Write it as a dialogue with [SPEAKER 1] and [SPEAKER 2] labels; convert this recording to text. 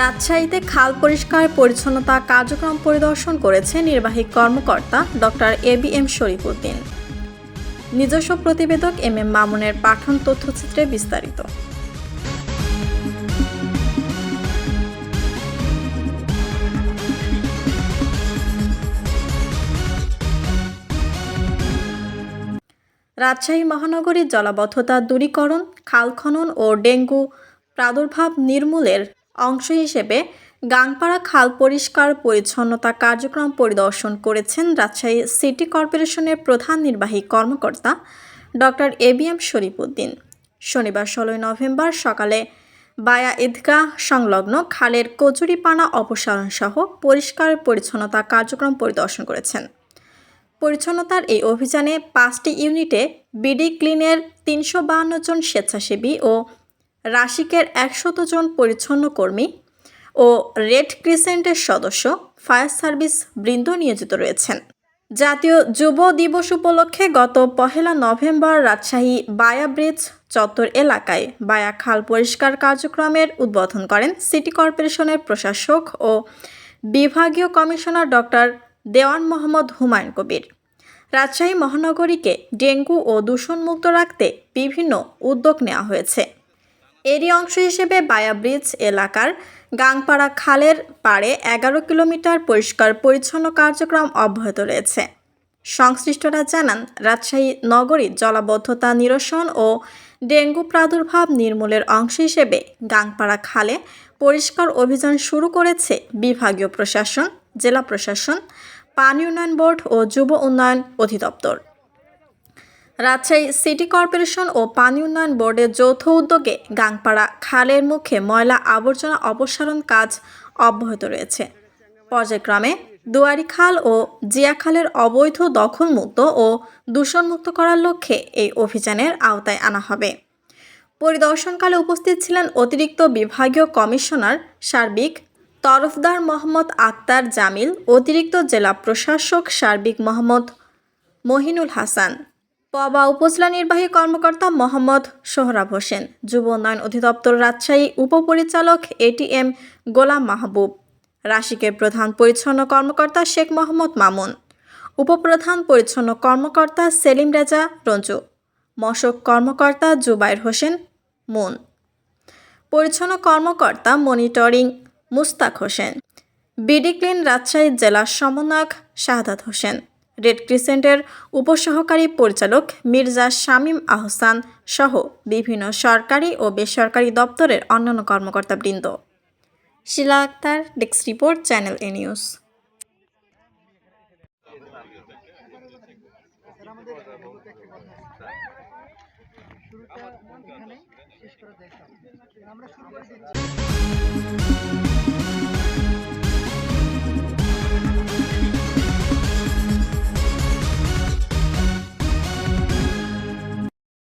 [SPEAKER 1] রাজশাহীতে খাল পরিষ্কার, পরিচ্ছন্নতা কার্যক্রম পরিদর্শন করেছে নির্বাহী কর্মকর্তা doctor A B M Sharifuddin. নিজস্ব প্রতিবেদক এম এম মামুনের পাঠন তথ্যচিত্রে বিস্তারিত। রাজশাহী মহানগরীর জলাবদ্ধতা দূরীকরণ, খাল খনন ও ডেঙ্গু প্রাদুর্ভাব নির্মূলের অংশ হিসেবে গাংপাড়া খাল পরিষ্কার পরিচ্ছন্নতা কার্যক্রম পরিদর্শন করেছেন রাজশাহী সিটি কর্পোরেশনের প্রধান নির্বাহী কর্মকর্তা doctor A B M Sharifuddin. শনিবার ষোলোই নভেম্বর সকালে বায়া ঈদগাহ সংলগ্ন খালের কচুরিপানা অপসারণ সহ পরিষ্কার পরিচ্ছন্নতা কার্যক্রম পরিদর্শন করেছেন। পরিচ্ছন্নতার এই অভিযানে পাঁচটি ইউনিটে বিডি ক্লিনের তিনশো বাহান্ন জন স্বেচ্ছাসেবী ও রাশিকের একশত জন পরিচ্ছন্ন কর্মী ও রেড ক্রিসেন্টের সদস্য ফায়ার সার্ভিস বৃন্দ নিয়োজিত রয়েছেন। জাতীয় যুব দিবস উপলক্ষে গত পহেলা নভেম্বর রাজশাহী বায়া ব্রিজ চত্বর এলাকায় বায়া খাল পরিষ্কার কার্যক্রমের উদ্বোধন করেন সিটি কর্পোরেশনের প্রশাসক ও বিভাগীয় কমিশনার ডক্টর দেওয়ান মোহাম্মদ হুমায়ুন কবির। রাজশাহী মহানগরীকে ডেঙ্গু ও দূষণমুক্ত রাখতে বিভিন্ন উদ্যোগ নেওয়া হয়েছে। এরই অংশ হিসেবে বায়া ব্রিজ এলাকার গাংপাড়া খালের পাড়ে এগারো কিলোমিটার পরিষ্কার পরিচ্ছন্ন কার্যক্রম অব্যাহত রয়েছে। সংশ্লিষ্টরা জানান, রাজশাহী নগরীর জলাবদ্ধতা নিরসন ও ডেঙ্গু প্রাদুর্ভাব নির্মূলের অংশ হিসেবে গাংপাড়া খালে পরিষ্কার অভিযান শুরু করেছে বিভাগীয় প্রশাসন, জেলা প্রশাসন, পানি উন্নয়ন বোর্ড ও যুব উন্নয়ন অধিদপ্তর। রাজশাহী সিটি কর্পোরেশন ও পানি উন্নয়ন বোর্ডের যৌথ উদ্যোগে গাংপাড়া খালের মুখে ময়লা আবর্জনা অপসারণ কাজ অব্যাহত রয়েছে। পর্যায়ক্রমে দুয়ারি খাল ও জিয়া খালের অবৈধ দখলমুক্ত ও দূষণমুক্ত করার লক্ষ্যে এই অভিযানের আওতায় আনা হবে। পরিদর্শনকালে উপস্থিত ছিলেন অতিরিক্ত বিভাগীয় কমিশনার সার্বিক তরফদার মোহাম্মদ আক্তার জামিল, অতিরিক্ত জেলা প্রশাসক সার্বিক মোহাম্মদ মহিনুল হাসান। পবা উপজেলা নির্বাহী কর্মকর্তা মোহাম্মদ সোহরাব হোসেন, যুব উন্নয়ন অধিদপ্তর রাজশাহী উপপরিচালক এটিএম গোলাম মাহবুব, রাশিকের প্রধান পরিচ্ছন্ন কর্মকর্তা শেখ মোহাম্মদ মামুন, উপপ্রধান পরিচ্ছন্ন কর্মকর্তা সেলিম রেজা রঞ্জু, মশক কর্মকর্তা জুবাইর হোসেন মুন, পরিচ্ছন্ন কর্মকর্তা monitoring Mustak Hossain, BD clean Rajshahi জেলার সমন্বয়ক শাহাদাত হোসেন রেড ক্রিসেন্টের উপসহকারী পরিচালক মির্জা শামীম আহসান সহ বিভিন্ন সরকারি ও বেসরকারি দপ্তরের অন্যান্য কর্মকর্তাবৃন্দ। Shila Akter, desk report, channel A news.
[SPEAKER 2] আমরা শুরু করে